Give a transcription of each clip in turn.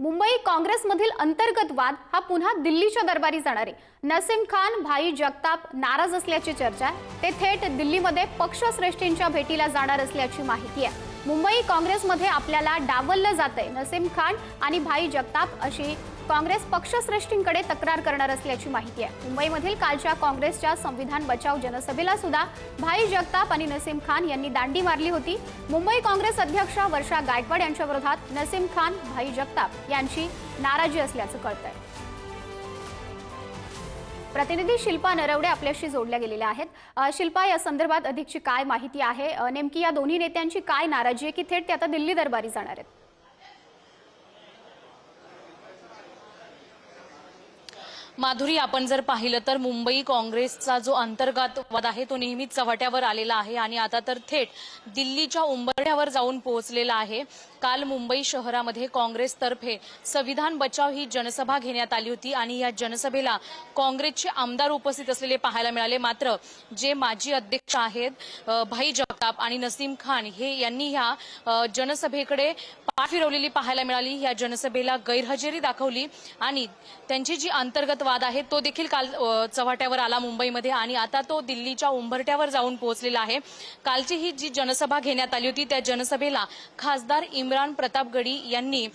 मुंबई काँग्रेसमधील अंतर्गत वाद हा पुन्हा दिल्लीच्या दरबारी जाणार आहे. नसीम खान भाई जगताप नाराज असल्याची चर्चा आहे. ते थेट दिल्लीमध्ये पक्षश्रेष्ठींच्या भेटीला जाणार असल्याची माहिती आहे. मुंबई काँग्रेसमध्ये आपल्याला डावललं जातंय. नसीम खान आणि भाई जगताप अशी काँग्रेस पक्षश्रेष्ठींकडे तक्रार करणार असल्याची माहिती आहे. मुंबईमधील कालच्या काँग्रेसच्या संविधान बचाव जनसभेला सुद्धा भाई जगताप आणि नसीम खान यांनी दांडी मारली होती. मुंबई काँग्रेस अध्यक्षा वर्षा गायकवाड यांच्या विरोधात नसीम खान भाई जगताप यांची नाराजी असल्याचं कळतंय. प्रतिनिधी शिल्पा नरवडे आपल्याशी जोडल्या गेलेल्या आहेत. शिल्पा या संदर्भात अधिकची काय माहिती आहे? नेमकी या दोन्ही नेत्यांची काय नाराजी आहे? की थेट ते आता दिल्ली दरबारी जाणार आहेत? माधुरी आपण जर पाहिलं तर मुंबई काँग्रेसचा जो अंतर्गत वाद आहे तो नेहमीच चव्हाट्यावर आलेला आहे आणि आता तर थेट दिल्लीच्या उंबरठ्यावर जाऊन पोहोचलेला आहे. काल मुंबई शहरामध्ये काँग्रेसतर्फे संविधान बचाव ही जनसभा घेण्यात आली होती आणि या जनसभेला काँग्रेसचे आमदार उपस्थित असलेले पाहायला मिळाले. मात्र जे माजी अध्यक्ष आहेत भाई जगताप आणि नसीम खान हे यांनी ह्या जनसभेकडे पाठ फिरवलेली पाहायला मिळाली. या जनसभेला गैरहजेरी दाखवली आणि त्यांची जी अंतर्गत वाद आहे तो देखील काल चव्हाट्यावर आला मुंबईमध्ये आणि आता तो दिल्लीच्या उंबरट्यावर जाऊन पोहोचलेला आहे. कालची ही जी जनसभा घेण्यात आली होती त्या जनसभेला खासदार इम्रान प्रतापगडी यांनी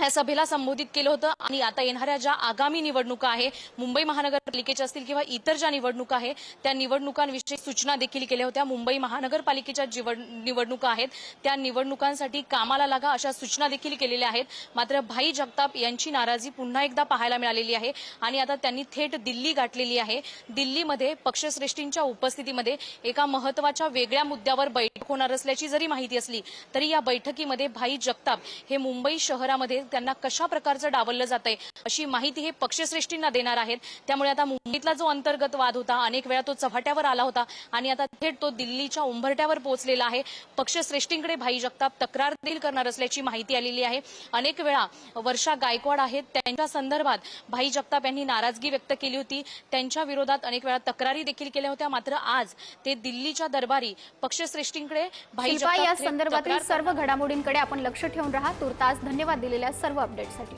या सभेला संबोधित केलं होतं आणि आता येणाऱ्या ज्या आगामी निवडणुका आहे मुंबई महानगरपालिकेच्या असतील किंवा इतर ज्या निवडणुका आहे त्या निवडणुकांविषयी सूचना देखील केल्या होत्या. मुंबई महानगरपालिकेच्या निवडणुका आहेत त्या निवडणुकांसाठी कामाला लागा अशा सूचना देखील केलेल्या आहेत. मात्र भाई जगताप यांची नाराजी पुन्हा एकदा पाहायला मिळालेली आहे आणि आता त्यांनी थेट दिल्ली गाठलेली आहे. दिल्लीमध्ये पक्षश्रेष्ठींच्या उपस्थितीमध्ये एका महत्त्वाच्या वेगळ्या मुद्द्यावर बैठक होणार असल्याची जरी माहिती असली तरी या बैठकीमध्ये भाई जगताप हे मुंबई शहरामध्ये त्यांना कशा प्रकारचं डावललं जात आहे अशी माहिती हे पक्षश्रेष्ठींना देणार आहेत. त्यामुळे आता मुंबईतला जो अंतर्गत वाद होता अनेक वेळा तो चव्हाट्यावर आला होता आणि आता थेट तो दिल्लीच्या उंबरट्यावर पोहोचलेला आहे. पक्षश्रेष्ठींकडे भाई जगताप तक्रार देखील करणार असल्याची माहिती आलेली आहे. अनेक वेळा वर्षा गायकवाड आहेत. त्यांच्या संदर्भात भाई जगताप यांनी नाराजगी व्यक्त केली होती. त्यांच्या विरोधात अनेक वेळा तक्रारी देखील केल्या होत्या. मात्र आज ते दिल्लीच्या दरबारी पक्षश्रेष्ठींकडे भाई या संदर्भातील सर्व घडामोडींकडे आपण लक्ष ठेवून राहा. तुर्तास धन्यवाद दिलेल्या सर्व अपडेटसाठी.